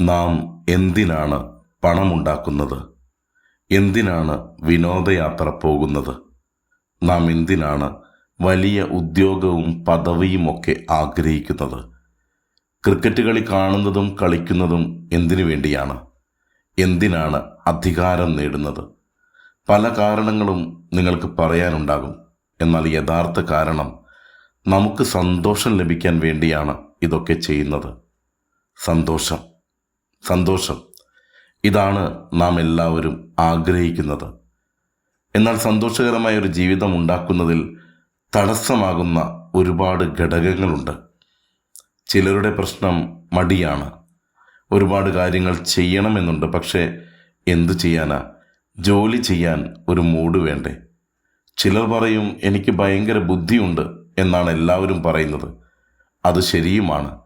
നാം എന്തിനാണ് പണമുണ്ടാക്കുന്നത്? എന്തിനാണ് വിനോദയാത്ര പോകുന്നത്? നാം എന്തിനാണ് വലിയ ഉദ്യോഗവും പദവിയുമൊക്കെ ആഗ്രഹിക്കുന്നത്? ക്രിക്കറ്റ് കളി കാണുന്നതും കളിക്കുന്നതും എന്തിനു വേണ്ടിയാണ്? എന്തിനാണ് അധികാരം നേടുന്നത്? പല കാരണങ്ങളും നിങ്ങൾക്ക് പറയാനുണ്ടാകും. എന്നാൽ യഥാർത്ഥ കാരണം നമുക്ക് സന്തോഷം ലഭിക്കാൻ വേണ്ടിയാണ് ഇതൊക്കെ ചെയ്യുന്നത്. സന്തോഷം. സന്തോഷം. ഇതാണ് നാം എല്ലാവരും ആഗ്രഹിക്കുന്നത്. എന്നാൽ സന്തോഷകരമായ ഒരു ജീവിതം ഉണ്ടാക്കുന്നതിൽ തടസ്സമാകുന്ന ഒരുപാട് ഘടകങ്ങളുണ്ട്. ചിലരുടെ പ്രശ്നം മടിയാണ്. ഒരുപാട് കാര്യങ്ങൾ ചെയ്യണമെന്നുണ്ട് പക്ഷേ എന്തു ചെയ്യാനാ? ജോലി ചെയ്യാൻ ഒരു മൂഡ് വേണ്ടേ? ചിലർ പറയും എനിക്ക് ഭയങ്കര ബുദ്ധിയുണ്ട് എന്നാണ് എല്ലാവരും പറയുന്നത്. അത് ശരിയുമാണ്.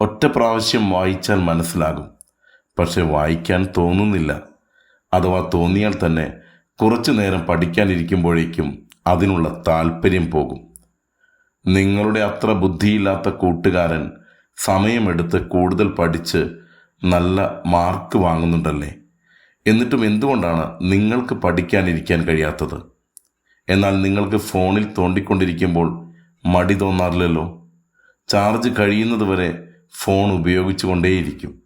ഒറ്റ പ്രാവശ്യം വായിച്ചാൽ മനസ്സിലാകും. പക്ഷെ വായിക്കാൻ തോന്നുന്നില്ല. അഥവാ തോന്നിയാൽ തന്നെ കുറച്ചു നേരം പഠിക്കാനിരിക്കുമ്പോഴേക്കും അതിനുള്ള താല്പര്യം പോകും. നിങ്ങളുടെ അത്ര ബുദ്ധിയില്ലാത്ത കൂട്ടുകാരൻ സമയമെടുത്ത് കൂടുതൽ പഠിച്ച് നല്ല മാർക്ക് വാങ്ങുന്നുണ്ടല്ലേ? എന്നിട്ടും എന്തുകൊണ്ടാണ് നിങ്ങൾക്ക് പഠിക്കാനിരിക്കാൻ കഴിയാത്തത്? എന്നാൽ നിങ്ങൾക്ക് ഫോണിൽ തോണ്ടിക്കൊണ്ടിരിക്കുമ്പോൾ മടി തോന്നാറില്ലല്ലോ. ചാർജ് കഴിയുന്നതുവരെ ഫോൺ ഉപയോഗിച്ചുകൊണ്ടേയിരിക്കും.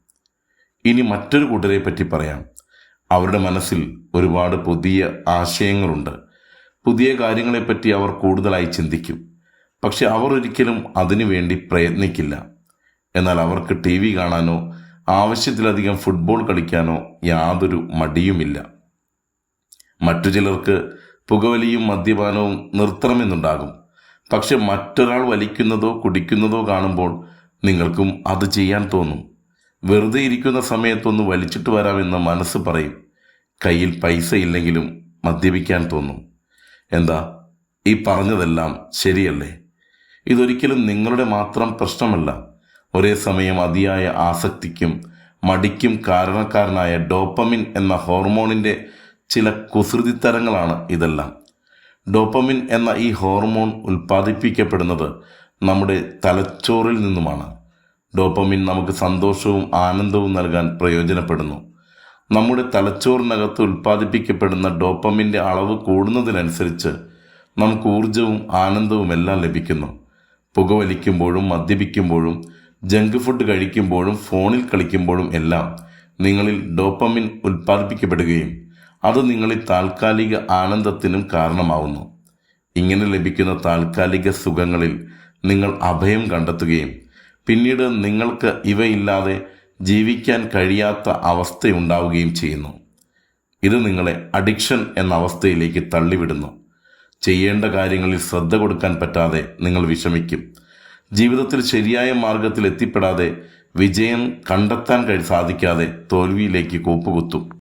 ഇനി മറ്റൊരു കൂട്ടരെ പറ്റി പറയാം. അവരുടെ മനസ്സിൽ ഒരുപാട് പുതിയ ആശയങ്ങളുണ്ട്. പുതിയ കാര്യങ്ങളെപ്പറ്റി അവർ കൂടുതലായി ചിന്തിക്കും. പക്ഷെ അവർ ഒരിക്കലും അതിനു വേണ്ടി പ്രയത്നിക്കില്ല. എന്നാൽ അവർക്ക് ടി വി കാണാനോ ആവശ്യത്തിലധികം ഫുട്ബോൾ കളിക്കാനോ യാതൊരു മടിയുമില്ല. മറ്റു ചിലർക്ക് പുകവലിയും മദ്യപാനവും നിർത്തണമെന്നുണ്ടാകും. പക്ഷെ മറ്റൊരാൾ വലിക്കുന്നതോ കുടിക്കുന്നതോ കാണുമ്പോൾ നിങ്ങൾക്കും അത് ചെയ്യാൻ തോന്നും. വെറുതെ ഇരിക്കുന്ന സമയത്തൊന്ന് വലിച്ചിട്ട് വരാമെന്ന് മനസ്സ് പറയും. കയ്യിൽ പൈസ ഇല്ലെങ്കിലും മദ്യപിക്കാൻ തോന്നും. എന്താ ഈ പറഞ്ഞതെല്ലാം ശരിയല്ലേ? ഇതൊരിക്കലും നിങ്ങളുടെ മാത്രം പ്രശ്നമല്ല. ഒരേ സമയം അതിയായ ആസക്തിക്കും മടിക്കും കാരണക്കാരനായ ഡോപ്പമിൻ എന്ന ഹോർമോണിന്റെ ചില കുസൃതിത്തരങ്ങളാണ് ഇതെല്ലാം. ഡോപ്പമിൻ എന്ന ഈ ഹോർമോൺ ഉൽപ്പാദിപ്പിക്കപ്പെടുന്നത് നമ്മുടെ തലച്ചോറിൽ നിന്നുമാണ്. ഡോപ്പമിൻ നമുക്ക് സന്തോഷവും ആനന്ദവും നൽകാൻ പ്രയോജനപ്പെടുന്നു. നമ്മുടെ തലച്ചോറിനകത്ത് ഉൽപ്പാദിപ്പിക്കപ്പെടുന്ന ഡോപ്പമിന്റെ അളവ് കൂടുന്നതിനനുസരിച്ച് നമുക്ക് ഊർജവും ആനന്ദവും എല്ലാം ലഭിക്കുന്നു. പുകവലിക്കുമ്പോഴും മദ്യപിക്കുമ്പോഴും ജങ്ക് ഫുഡ് കഴിക്കുമ്പോഴും ഫോണിൽ കളിക്കുമ്പോഴും എല്ലാം നിങ്ങളിൽ ഡോപ്പമിൻ ഉൽപ്പാദിപ്പിക്കപ്പെടുകയും അത് നിങ്ങളിൽ താൽക്കാലിക ആനന്ദത്തിനും കാരണമാവുന്നു. ഇങ്ങനെ ലഭിക്കുന്ന താൽക്കാലിക സുഖങ്ങളിൽ നിങ്ങൾ അഭയം കണ്ടെത്തുകയും പിന്നീട് നിങ്ങൾക്ക് ഇവയില്ലാതെ ജീവിക്കാൻ കഴിയാത്ത അവസ്ഥയുണ്ടാവുകയും ചെയ്യുന്നു. ഇത് നിങ്ങളെ അഡിക്ഷൻ എന്ന അവസ്ഥയിലേക്ക് തള്ളിവിടുന്നു. ചെയ്യേണ്ട കാര്യങ്ങളിൽ ശ്രദ്ധ കൊടുക്കാൻ പറ്റാതെ നിങ്ങൾ വിഷമിക്കും. ജീവിതത്തിൽ ശരിയായ മാർഗത്തിൽ എത്തിപ്പെടാതെ വിജയം കണ്ടെത്താൻ കഴി സാധിക്കാതെ തോൽവിയിലേക്ക് കൂപ്പുകുത്തും.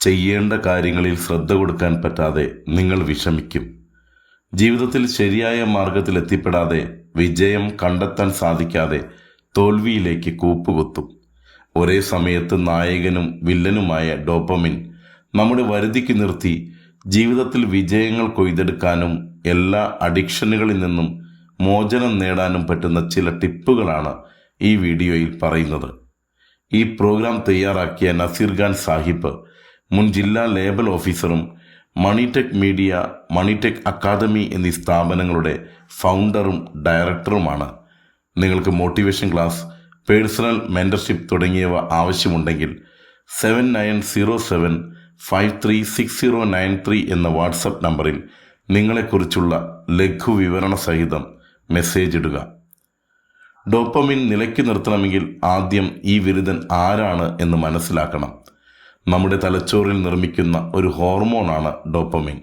ചെയ്യേണ്ട കാര്യങ്ങളിൽ ശ്രദ്ധ കൊടുക്കാൻ പറ്റാതെ നിങ്ങൾ വിഷമിക്കും. ജീവിതത്തിൽ ശരിയായ മാർഗത്തിൽ എത്തിപ്പെടാതെ വിജയം കണ്ടെത്താൻ സാധിക്കാതെ തോൽവിയിലേക്ക് കൂപ്പുകുത്തും. ഒരേ സമയത്ത് നായകനും വില്ലനുമായ ഡോപ്പമിൻ നമ്മുടെ വരുതിക്ക് നിർത്തി ജീവിതത്തിൽ വിജയങ്ങൾ കൊയ്തെടുക്കാനും എല്ലാ അഡിക്ഷനുകളിൽ നിന്നും മോചനം നേടാനും പറ്റുന്ന ചില ടിപ്പുകളാണ് ഈ വീഡിയോയിൽ പറയുന്നത്. ഈ പ്രോഗ്രാം തയ്യാറാക്കിയ നസീർ ഖാൻ സാഹിബ് മുൻ ജില്ലാ ലേബൽ ഓഫീസറും മണിടെക് മീഡിയ മണിടെക് അക്കാദമി എന്നീ സ്ഥാപനങ്ങളുടെ ഫൗണ്ടറും ഡയറക്ടറുമാണ്. നിങ്ങൾക്ക് മോട്ടിവേഷൻ ക്ലാസ് പേഴ്സണൽ മെന്റർഷിപ്പ് തുടങ്ങിയവ ആവശ്യമുണ്ടെങ്കിൽ seven nine zero seven five three six zero nine three എന്ന വാട്സപ്പ് നമ്പറിൽ നിങ്ങളെക്കുറിച്ചുള്ള ലഘു വിവരണ സഹിതം മെസ്സേജ് ഇടുക. ഡോപ്പമിൻ നിലയ്ക്ക് നിർത്തണമെങ്കിൽ ആദ്യം ഈ വിരുദ്ധൻ ആരാണ് എന്ന് മനസ്സിലാക്കണം. നമ്മുടെ തലച്ചോറിൽ നിർമ്മിക്കുന്ന ഒരു ഹോർമോണാണ് ഡോപ്പമിൻ.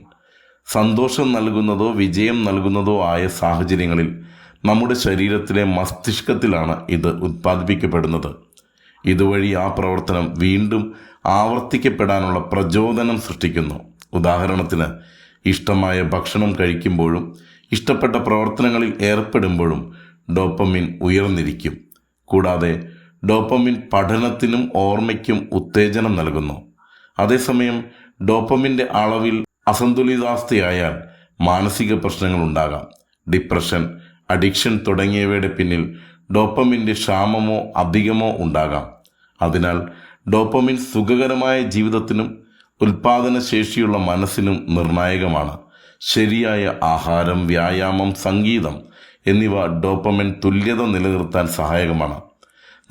സന്തോഷം നൽകുന്നതോ വിജയം നൽകുന്നതോ ആയ സാഹചര്യങ്ങളിൽ നമ്മുടെ ശരീരത്തിലെ മസ്തിഷ്കത്തിലാണ് ഇത് ഉത്പാദിപ്പിക്കപ്പെടുന്നത്. ഇതുവഴി ആ പ്രവർത്തനം വീണ്ടും ആവർത്തിക്കപ്പെടാനുള്ള പ്രചോദനം സൃഷ്ടിക്കുന്നു. ഉദാഹരണത്തിന് ഇഷ്ടമായ ഭക്ഷണം കഴിക്കുമ്പോഴും ഇഷ്ടപ്പെട്ട പ്രവർത്തനങ്ങളിൽ ഏർപ്പെടുമ്പോഴും ഡോപ്പമിൻ ഉയർന്നിരിക്കും. കൂടാതെ ഡോപ്പമിൻ പഠനത്തിനും ഓർമ്മയ്ക്കും ഉത്തേജനം നൽകുന്നു. അതേസമയം ഡോപ്പമിന്റെ അളവിൽ അസന്തുലിതാവസ്ഥയായാൽ മാനസിക പ്രശ്നങ്ങൾ ഉണ്ടാകാം. ഡിപ്രഷൻ അഡിക്ഷൻ തുടങ്ങിയവയുടെ പിന്നിൽ ഡോപ്പമിന്റെ ക്ഷാമമോ അധികമോ ഉണ്ടാകാം. അതിനാൽ ഡോപ്പമിൻ സുഖകരമായ ജീവിതത്തിനും ഉൽപാദന ശേഷിയുള്ള മനസ്സിനും നിർണായകമാണ്. ശരിയായ ആഹാരം വ്യായാമം സംഗീതം എന്നിവ ഡോപ്പമിൻ തുല്യത നിലനിർത്താൻ സഹായകമാണ്.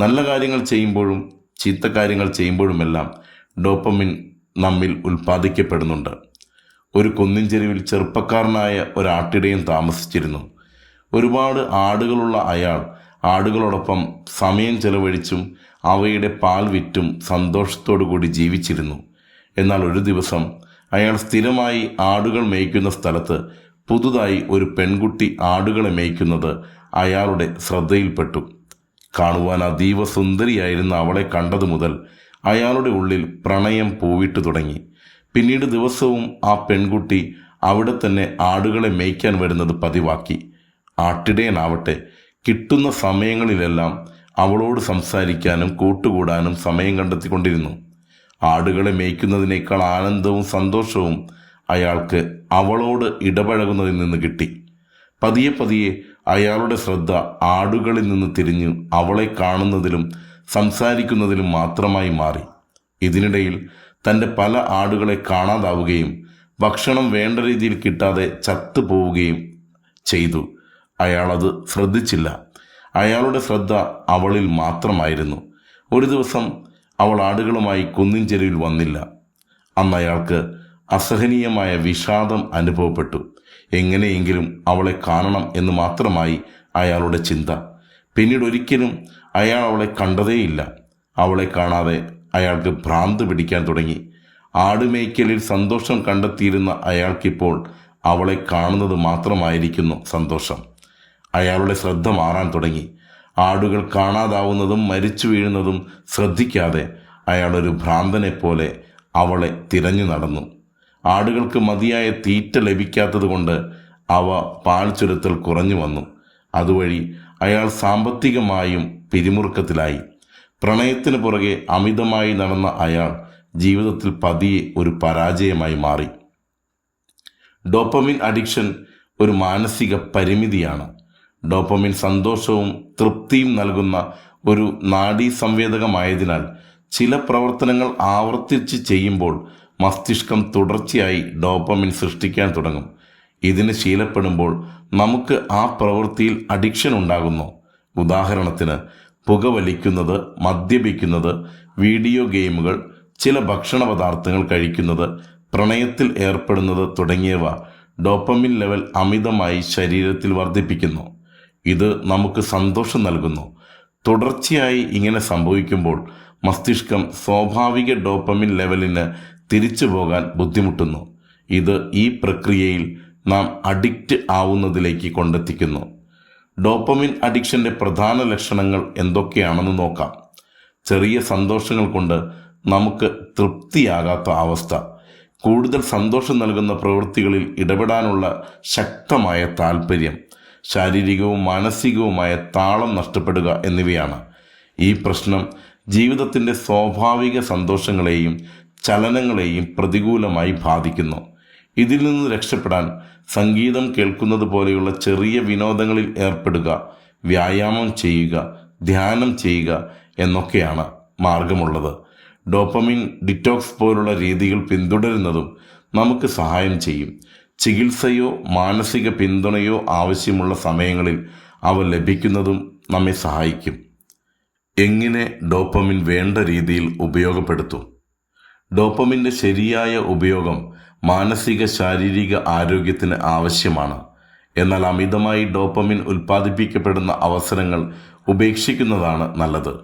നല്ല കാര്യങ്ങൾ ചെയ്യുമ്പോഴും ചീത്ത കാര്യങ്ങൾ ചെയ്യുമ്പോഴുമെല്ലാം ഡോപ്പമിൻ നമ്മിൽ ഉൽപ്പാദിക്കപ്പെടുന്നുണ്ട് ഒരു കുന്നിൻ ചെരുവിൽ ചെറുപ്പക്കാരനായ ഒരാട്ടിടയും താമസിച്ചിരുന്നു. ഒരുപാട് ആടുകളുള്ള അയാൾ ആടുകളോടൊപ്പം സമയം ചെലവഴിച്ചും അവയുടെ പാൽ വിറ്റും സന്തോഷത്തോടു കൂടി ജീവിച്ചിരുന്നു. എന്നാൽ ഒരു ദിവസം അയാൾ സ്ഥിരമായി ആടുകൾ മേയ്ക്കുന്ന സ്ഥലത്ത് പുതുതായി ഒരു പെൺകുട്ടി ആടുകളെ മേയ്ക്കുന്നത് അയാളുടെ ശ്രദ്ധയിൽപ്പെട്ടു. കാണുവാൻ അതീവ സുന്ദരിയായിരുന്ന അവളെ കണ്ടതു മുതൽ അയാളുടെ ഉള്ളിൽ പ്രണയം പൂവിട്ടു തുടങ്ങി. പിന്നീട് ദിവസവും ആ പെൺകുട്ടി അവിടെ തന്നെ ആടുകളെ മേയ്ക്കാൻ വരുന്നത് പതിവാക്കി. ആട്ടിടയനാവട്ടെ. കിട്ടുന്ന സമയങ്ങളിലെല്ലാം അവളോട് സംസാരിക്കാനും കൂട്ടുകൂടാനും സമയം കണ്ടെത്തിക്കൊണ്ടിരുന്നു. ആടുകളെ മേയ്ക്കുന്നതിനേക്കാൾ ആനന്ദവും സന്തോഷവും അയാൾക്ക് അവളോട് ഇടപഴകുന്നതിൽ നിന്ന് കിട്ടി. പതിയെ പതിയെ അയാളുടെ ശ്രദ്ധ ആടുകളിൽ നിന്ന് തിരിഞ്ഞു അവളെ കാണുന്നതിലും സംസാരിക്കുന്നതിലും മാത്രമായി മാറി. ഇതിനിടയിൽ തന്റെ പല ആടുകളെ കാണാതാവുകയും ഭക്ഷണം വേണ്ട രീതിയിൽ കിട്ടാതെ ചത്തു പോവുകയും ചെയ്തു. അയാളത് ശ്രദ്ധിച്ചില്ല. അയാളുടെ ശ്രദ്ധ അവളിൽ മാത്രമായിരുന്നു. ഒരു ദിവസം അവൾ ആടുകളുമായി കുന്നിൻ ചെരുവിൽ വന്നില്ല. അന്ന് അയാൾക്ക് അസഹനീയമായ വിഷാദം അനുഭവപ്പെട്ടു. എങ്ങനെയെങ്കിലും അവളെ കാണണം എന്ന് മാത്രമായി അയാളുടെ ചിന്ത. പിന്നീട് ഒരിക്കലും അയാൾ അവളെ കണ്ടതേയില്ല. അവളെ കാണാതെ അയാൾക്ക് ഭ്രാന്ത് പിടിക്കാൻ തുടങ്ങി. ആടുമേയ്ക്കലിൽ സന്തോഷം കണ്ടെത്തിയിരുന്ന അയാൾക്കിപ്പോൾ അവളെ കാണുന്നത് മാത്രമായിരിക്കുന്നു സന്തോഷം. അയാളുടെ ശ്രദ്ധ മാറാൻ തുടങ്ങി. ആടുകൾ കാണാതാവുന്നതും മരിച്ചു വീഴുന്നതും ശ്രദ്ധിക്കാതെ അയാളൊരു ഭ്രാന്തനെപ്പോലെ അവളെ തിരഞ്ഞു നടന്നു. ആടുകൾക്ക് മതിയായ തീറ്റ ലഭിക്കാത്തതുകൊണ്ട് അവ പാൽ ചുരത്തൽ കുറഞ്ഞു വന്നു. അതുവഴി അയാൾ സാമ്പത്തികമായും പിരിമുറുക്കത്തിലായി. പ്രണയത്തിന് പുറകെ അമിതമായി നടന്ന അയാൾ ജീവിതത്തിൽ പതിയെ ഒരു പരാജയമായി മാറി. ഡോപ്പമിൻ അഡിക്ഷൻ ഒരു മാനസിക പരിമിതിയാണ്. ഡോപ്പമിൻ സന്തോഷവും തൃപ്തിയും നൽകുന്ന ഒരു നാഡീ സംവേദകമായതിനാൽ ചില പ്രവർത്തനങ്ങൾ ആവർത്തിച്ച് ചെയ്യുമ്പോൾ മസ്തിഷ്കം തുടർച്ചയായി ഡോപ്പമിൻ സൃഷ്ടിക്കാൻ തുടങ്ങും. ഇതിന് ശീലപ്പെടുമ്പോൾ നമുക്ക് ആ പ്രവൃത്തിയിൽ അഡിക്ഷൻ ഉണ്ടാകുന്നു. ഉദാഹരണത്തിന് പുകവലിക്കുന്നത് മദ്യപിക്കുന്നത് വീഡിയോ ഗെയിമുകൾ ചില ഭക്ഷണ പദാർത്ഥങ്ങൾ കഴിക്കുന്നത് പ്രണയത്തിൽ ഏർപ്പെടുന്നത് തുടങ്ങിയവ ഡോപ്പമിൻ ലെവൽ അമിതമായി ശരീരത്തിൽ വർദ്ധിപ്പിക്കുന്നു. ഇത് നമുക്ക് സന്തോഷം നൽകുന്നു. തുടർച്ചയായി ഇങ്ങനെ സംഭവിക്കുമ്പോൾ മസ്തിഷ്കം സ്വാഭാവിക ഡോപ്പമിൻ ലെവലിന് തിരിച്ചു പോകാൻ ബുദ്ധിമുട്ടുന്നു. ഇത് ഈ പ്രക്രിയയിൽ നാം അഡിക്റ്റ് ആവുന്നതിലേക്ക് കൊണ്ടെത്തിക്കുന്നു. ഡോപ്പമിൻ അഡിക്ഷന്റെ പ്രധാന ലക്ഷണങ്ങൾ എന്തൊക്കെയാണെന്ന് നോക്കാം. ചെറിയ സന്തോഷങ്ങൾ കൊണ്ട് നമുക്ക് തൃപ്തിയാകാത്ത അവസ്ഥ. കൂടുതൽ സന്തോഷം നൽകുന്ന പ്രവൃത്തികളിൽ ഇടപെടാനുള്ള ശക്തമായ താല്പര്യം ശാരീരികവും മാനസികവുമായ താളം നഷ്ടപ്പെടുക എന്നിവയാണ്. ഈ പ്രശ്നം ജീവിതത്തിന്റെ സ്വാഭാവിക സന്തോഷങ്ങളെയും ചലനങ്ങളെയും പ്രതികൂലമായി ബാധിക്കുന്നു. ഇതിൽ നിന്ന് രക്ഷപ്പെടാൻ സംഗീതം കേൾക്കുന്നത് പോലെയുള്ള ചെറിയ വിനോദങ്ങളിൽ ഏർപ്പെടുക വ്യായാമം ചെയ്യുക ധ്യാനം ചെയ്യുക എന്നൊക്കെയാണ് മാർഗമുള്ളത്. ഡോപ്പമിൻ ഡിറ്റോക്സ് പോലുള്ള രീതികൾ പിന്തുടരുന്നതും നമുക്ക് സഹായം ചെയ്യും. ചികിത്സയോ മാനസിക പിന്തുണയോ ആവശ്യമുള്ള സമയങ്ങളിൽ അവ ലഭിക്കുന്നതും നമ്മെ സഹായിക്കും. എങ്ങനെ ഡോപ്പമിൻ വേണ്ട രീതിയിൽ ഉപയോഗപ്പെടുത്തും? ഡോപ്പമിന്റെ ശരിയായ ഉപയോഗം മാനസിക ശാരീരിക ആരോഗ്യത്തിന് ആവശ്യമാണ്. എന്നാൽ അമിതമായി ഡോപ്പമിൻ ഉൽപ്പാദിപ്പിക്കപ്പെടുന്ന അവസരങ്ങൾ ഉപേക്ഷിക്കുന്നതാണ് നല്ലത്.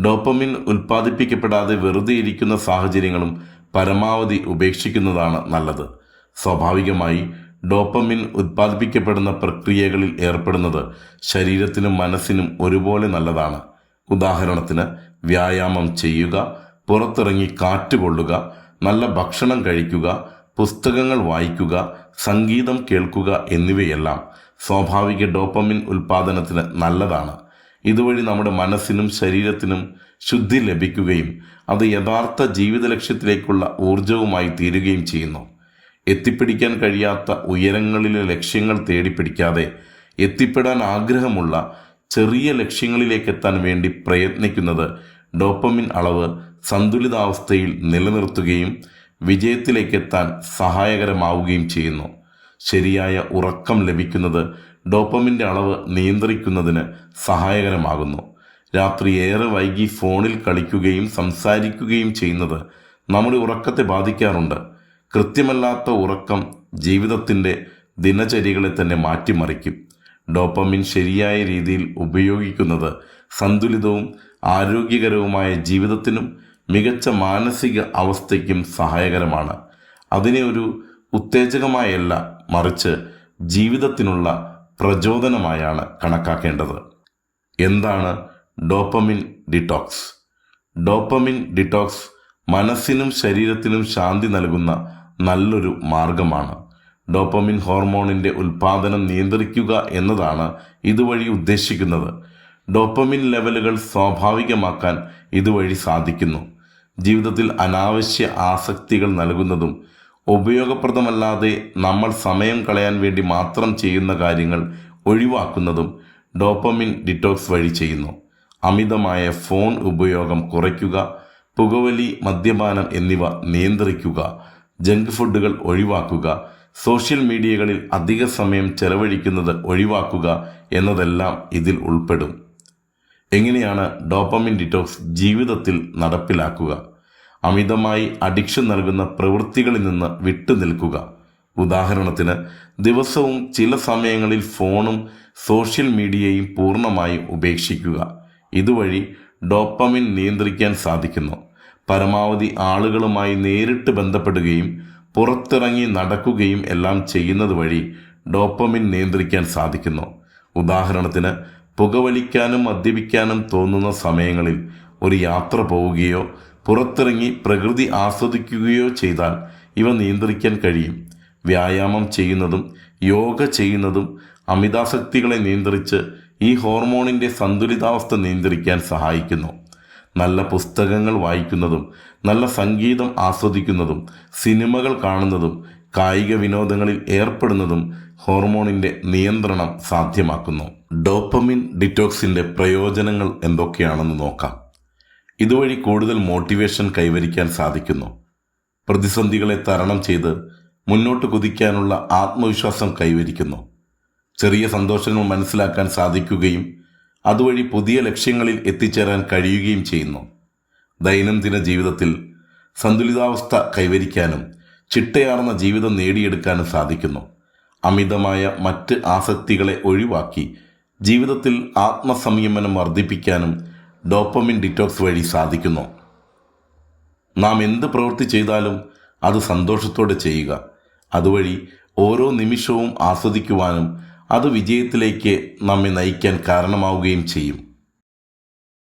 ഡോപ്പമിൻ ഉൽപ്പാദിപ്പിക്കപ്പെടാതെ വെറുതെ ഇരിക്കുന്ന സാഹചര്യങ്ങളും പരമാവധി ഉപേക്ഷിക്കുന്നതാണ് നല്ലത്. സ്വാഭാവികമായി ഡോപ്പമിൻ ഉത്പാദിപ്പിക്കപ്പെടുന്ന പ്രക്രിയകളിൽ ഏർപ്പെടുന്നത് ശരീരത്തിനും മനസ്സിനും ഒരുപോലെ നല്ലതാണ്. ഉദാഹരണത്തിന് വ്യായാമം ചെയ്യുക പുറത്തിറങ്ങി കാറ്റ് കൊള്ളുക നല്ല ഭക്ഷണം കഴിക്കുക പുസ്തകങ്ങൾ വായിക്കുക സംഗീതം കേൾക്കുക എന്നിവയെല്ലാം സ്വാഭാവിക ഡോപ്പമിൻ ഉൽപ്പാദനത്തിന് നല്ലതാണ്. ഇതുവഴി നമ്മുടെ മനസ്സിനും ശരീരത്തിനും ശുദ്ധി ലഭിക്കുകയും അത് യഥാർത്ഥ ജീവിത ലക്ഷ്യത്തിലേക്കുള്ള ഊർജവുമായി തീരുകയും ചെയ്യുന്നു. എത്തിപ്പിടിക്കാൻ കഴിയാത്ത ഉയരങ്ങളിലെ ലക്ഷ്യങ്ങൾ തേടിപ്പിടിക്കാതെ എത്തിപ്പെടാൻ ആഗ്രഹമുള്ള ചെറിയ ലക്ഷ്യങ്ങളിലേക്ക് എത്താൻ വേണ്ടി പ്രയത്നിക്കുന്നത് ഡോപ്പമിൻ അളവ് സന്തുലിതാവസ്ഥയിൽ നിലനിർത്തുകയും വിജയത്തിലേക്കെത്താൻ സഹായകരമാവുകയും ചെയ്യുന്നു. ശരിയായ ഉറക്കം ലഭിക്കുന്നത് ഡോപ്പമിന്റെ അളവ് നിയന്ത്രിക്കുന്നതിന് സഹായകരമാകുന്നു. രാത്രി ഏറെ വൈകി ഫോണിൽ കളിക്കുകയും സംസാരിക്കുകയും ചെയ്യുന്നത് നമ്മുടെ ഉറക്കത്തെ ബാധിക്കാറുണ്ട്. കൃത്യമല്ലാത്ത ഉറക്കം ജീവിതത്തിന്റെ ദിനചര്യകളെ തന്നെ മാറ്റിമറിക്കും. ഡോപ്പമിൻ ശരിയായ രീതിയിൽ ഉപയോഗിക്കുന്നത് സന്തുലിതവും ആരോഗ്യകരവുമായ ജീവിതത്തിനും മികച്ച മാനസിക അവസ്ഥയ്ക്കും സഹായകരമാണ്. അതിനെ ഒരു ഉത്തേജകമായല്ല മറിച്ച് ജീവിതത്തിനുള്ള പ്രചോദനമായാണ് കണക്കാക്കേണ്ടത്. എന്താണ് ഡോപ്പമിൻ ഡിറ്റോക്സ് ഡോപ്പമിൻ ഡിറ്റോക്സ് മനസ്സിനും ശരീരത്തിനും ശാന്തി നൽകുന്ന നല്ലൊരു മാർഗമാണ്. ഡോപ്പമിൻ ഹോർമോണിന്റെ ഉൽപാദനം നിയന്ത്രിക്കുക എന്നതാണ് ഇതുവഴി ഉദ്ദേശിക്കുന്നത്. ഡോപ്പമിൻ ലെവലുകൾ സ്വാഭാവികമാക്കാൻ ഇതുവഴി സാധിക്കുന്നു. ജീവിതത്തിൽ അനാവശ്യ ആസക്തികൾ നൽകുന്നതും ഉപയോഗപ്രദമല്ലാതെ നമ്മൾ സമയം കളയാൻ വേണ്ടി മാത്രം ചെയ്യുന്ന കാര്യങ്ങൾ ഒഴിവാക്കുന്നതും ഡോപ്പമിൻ ഡിറ്റോക്സ് വഴി ചെയ്യുന്നു. അമിതമായ ഫോൺ ഉപയോഗം കുറയ്ക്കുക പുകവലി മദ്യപാനം എന്നിവ നിയന്ത്രിക്കുക ജങ്ക് ഫുഡുകൾ ഒഴിവാക്കുക സോഷ്യൽ മീഡിയകളിൽ അധിക സമയം ചെലവഴിക്കുന്നത് ഒഴിവാക്കുക എന്നതെല്ലാം ഇതിൽ ഉൾപ്പെടും. എങ്ങനെയാണ് ഡോപ്പമിൻ ഡിറ്റോക്സ് ജീവിതത്തിൽ നടപ്പിലാക്കുക? അമിതമായി അഡിക്ഷൻ നൽകുന്ന പ്രവൃത്തികളിൽ നിന്ന് വിട്ടുനിൽക്കുക ഉദാഹരണത്തിന് ദിവസവും ചില സമയങ്ങളിൽ ഫോണും സോഷ്യൽ മീഡിയയും പൂർണമായും ഉപേക്ഷിക്കുക. ഇതുവഴി ഡോപ്പമിൻ നിയന്ത്രിക്കാൻ സാധിക്കുന്നു. പരമാവധി ആളുകളുമായി നേരിട്ട് ബന്ധപ്പെടുകയും പുറത്തിറങ്ങി നടക്കുകയും എല്ലാം ചെയ്യുന്നത് വഴി ഡോപ്പമിൻ നിയന്ത്രിക്കാൻ സാധിക്കുന്നു. ഉദാഹരണത്തിന് പുകവലിക്കാനും മദ്യപിക്കാനും തോന്നുന്ന സമയങ്ങളിൽ ഒരു യാത്ര പോവുകയോ പുറത്തിറങ്ങി പ്രകൃതി ആസ്വദിക്കുകയോ ചെയ്താൽ ഇവ നിയന്ത്രിക്കാൻ കഴിയും. വ്യായാമം ചെയ്യുന്നതും യോഗ ചെയ്യുന്നതും അമിതാസക്തികളെ നിയന്ത്രിച്ച് ഈ ഹോർമോണിന്റെ സന്തുലിതാവസ്ഥ നിയന്ത്രിക്കാൻ സഹായിക്കുന്നു. നല്ല പുസ്തകങ്ങൾ വായിക്കുന്നതും നല്ല സംഗീതം ആസ്വദിക്കുന്നതും സിനിമകൾ കാണുന്നതും കായിക വിനോദങ്ങളിൽ ഏർപ്പെടുന്നതും ഹോർമോണിന്റെ നിയന്ത്രണം സാധ്യമാക്കുന്നു. ഡോപ്പമിൻ ഡിറ്റോക്സിന്റെ പ്രയോജനങ്ങൾ എന്തൊക്കെയാണെന്ന് നോക്കാം. ഇതുവഴി കൂടുതൽ മോട്ടിവേഷൻ കൈവരിക്കാൻ സാധിക്കുന്നു. പ്രതിസന്ധികളെ തരണം ചെയ്ത് മുന്നോട്ട് കുതിക്കാനുള്ള ആത്മവിശ്വാസം കൈവരിക്കുന്നു. ചെറിയ സന്തോഷങ്ങൾ മനസ്സിലാക്കാൻ സാധിക്കുകയും അതുവഴി പുതിയ ലക്ഷ്യങ്ങളിൽ എത്തിച്ചേരാൻ കഴിയുകയും ചെയ്യുന്നു. ദൈനംദിന ജീവിതത്തിൽ സന്തുലിതാവസ്ഥ കൈവരിക്കാനും ചിട്ടയാർന്ന ജീവിതം നേടിയെടുക്കാനും സാധിക്കുന്നു. അമിതമായ മറ്റ് ആസക്തികളെ ഒഴിവാക്കി ജീവിതത്തിൽ ആത്മസംയമനം വർദ്ധിപ്പിക്കാനും ഡോപ്പമിൻ ഡിറ്റോക്സ് വഴി സാധിക്കുന്നു. നാം എന്ത് പ്രവൃത്തി ചെയ്താലും അത് സന്തോഷത്തോടെ ചെയ്യുക. അതുവഴി ഓരോ നിമിഷവും ആസ്വദിക്കുവാനും അത് വിജയത്തിലേക്ക് നമ്മെ നയിക്കാൻ കാരണമാവുകയും ചെയ്യും.